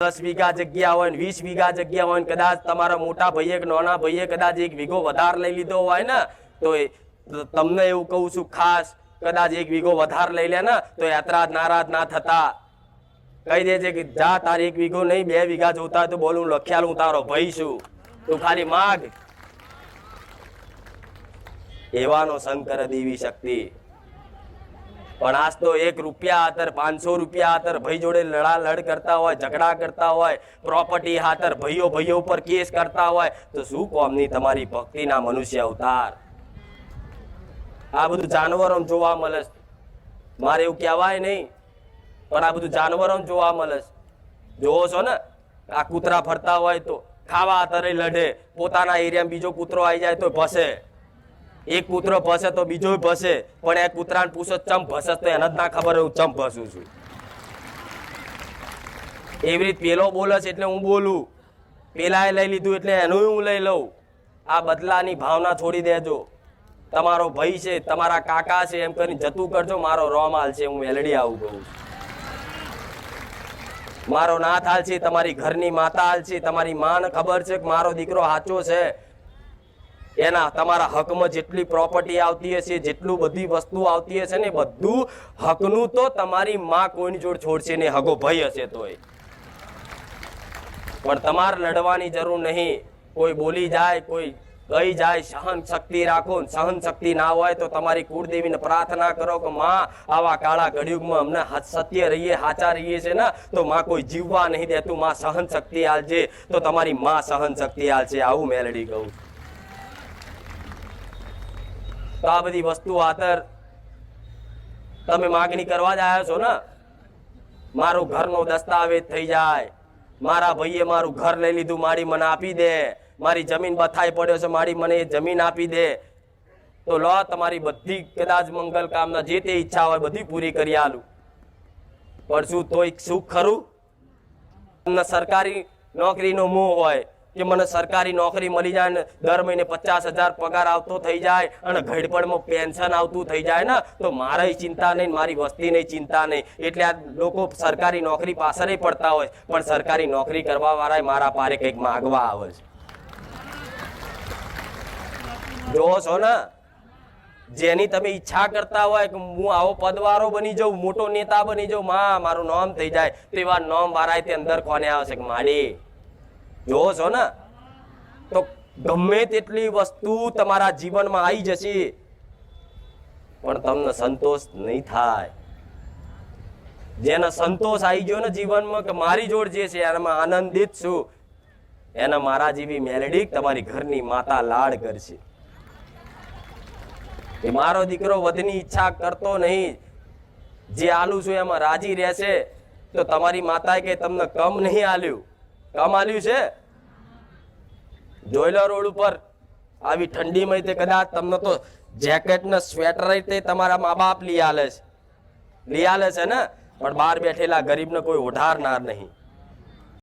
દસ વીઘા જગ્યા હોય વીસ વીઘા જગ્યા હોય કદાચ તમારા મોટા ભાઈએ નાના ભાઈએ કદાચ એક વીઘો વધારે લઈ લીધો હોય ને, તો તમને એવું કહું છું ખાસ, કદાચ એક વીઘો વધારે લઈ લે ને, તો યાત્રા નારાજ ના થતા. કહી દેજે કે, જા, તારે એક વીઘો નહીં, બે વીઘા જોતા તો બોલું લખ્યાલ હું તારો ભાઈ છું. તું ખાલી માગ. એવાનો શંકર દેવી શક્તિ. પણ આજ તો એક રૂપિયા આતર પાંચસો રૂપિયા આતર ભાઈ જોડે લડા લડ કરતા હોય, ઝઘડા કરતા હોય પ્રોપર્ટી હાતર ભાઈઓ ભાઈઓ ઉપર કેસ કરતા હોય, તો શું કોમની તમારી ભક્તિના મનુષ્ય અવતાર? આ બધું જાનવરો જોવા મળે મારે એવું કહેવાય નહીં, પણ આ બધું જાનવરો જોવા મળે જોવો છો ને, આ કૂતરા ફરતા હોય તો ખાવા હાથરે લડે, પોતાના એરિયામાં બીજો કૂતરો આવી જાય તો ભસે. એક પુત્ર ભસે તો બીજો ભસે, પણ એક કૂતરાને પૂછો ચમ ભસે તો એને જ ના ખબર હું ચમ ભસું છું. એવી રીત પેલો બોલે છે એટલે હું બોલું. પેલાએ લઈ લીધું એટલે એનું હું લઈ લઉં. આ બદલાની ભાવના છોડી દેજો. તમારો ભાઈ છે, તમારા કાકા છે, એમ કરીને જતું કરજો, મારો રોમાલ છે, હું મેલડી આવું કહું મારો નાથ હાલ છે, તમારી ઘરની માતા હાલ છે, તમારી માન ખબર છે કે મારો દીકરો સાચો છે. એના તમારા હકમાં જેટલી પ્રોપર્ટી આવતી હશે, જેટલું બધી વસ્તુ આવતી હશે ને બધું હકનું તો તમારી માં કોઈની જોડ છોડશે ને હગો ભય હશે તોય. પણ તમારે લડવાની જરૂર નહીં. કોઈ બોલી જાય, કોઈ ગઈ જાય, સહન શક્તિ રાખો સહન શક્તિ ના હોય તો તમારી કુળદેવીને પ્રાર્થના કરો કે માં, આવા કાળા ઘડિયુગમાં અમને સત્ય રહીએ, સાચા રહીએ છે ને, તો માં કોઈ જીવવા નહીં દેતું માં સહન શક્તિ આલજે, તો તમારી માં સહન શક્તિ આલશે. આવું મેલડી કહું તો આ બધી વસ્તુ આતર તમે માગણી કરવા જ આવ્યા છો ને? મારું ઘરનો દસ્તાવેજ થઈ જાય. મારા ભાઈએ મારું ઘર લઈ લીધું, મારી મને આપી દે. મારી જમીન બથાઈ પડ્યો છે, મારી મને એ જમીન આપી દે. તો લો, તમારી બધી કદાચ મંગલ કામના જે તે ઈચ્છા હોય બધી પૂરી કરી આલું. પણ શું તોય સુખ ખરું? તમને સરકારી નોકરીનો મોહ હોય. કે મને સરકારી નોકરી મળી જાય ને દર મહિને પચાસ હજાર પગાર આવતો થઈ જાય અને ઘડપણમાં પેન્શન આવતું થઈ જાય ને, તો મારે ચિંતા નહીં, મારી વસ્તીની ચિંતા નહીં. એટલે આ લોકો સરકારી નોકરી પાછળ પડતા હોય. પણ સરકારી નોકરી કરવા વાળા મારા પારે કંઈક માગવા આવે છે. જોવો છો ને, જેની તમે ઈચ્છા કરતા હોય કે હું આવો પદવારો બની જાઉં, મોટો નેતા બની જાઉં, માં, મારું નામ થઈ જાય. તો એવા નામ વાળા તે અંદર કોને આવશે કે માડી છો ને. તો ગમે તેટલી વસ્તુ તમારા જીવનમાં આવી જશે, પણ તમને સંતોષ નહીં થાય. જેને સંતોષ આવી ગયો ને જીવનમાં કે મારી જોડ જે છે, એનામાં આનંદિત છું. એને મારા જેવી મેલેડી તમારી ઘરની માતા લાડ કરશે. કે મારો દીકરો વધની ઈચ્છા કરતો નહીં. જે આલું છું એમાં રાજી રહેશે, તો તમારી માતાએ કે તમને કમ નહીં આલ્યું. કમ આલ્યું છે? જોઈલર રોડ ઉપર આવી ઠંડીમાં તે કદાચ તમને તો જેકેટ ને સ્વેટર તે તમારા મા બાપ લઈ આલે છે. લઈ આલે છે ને? પણ બહાર બેઠેલા ગરીબને કોઈ ઓઢારનાર નહીં.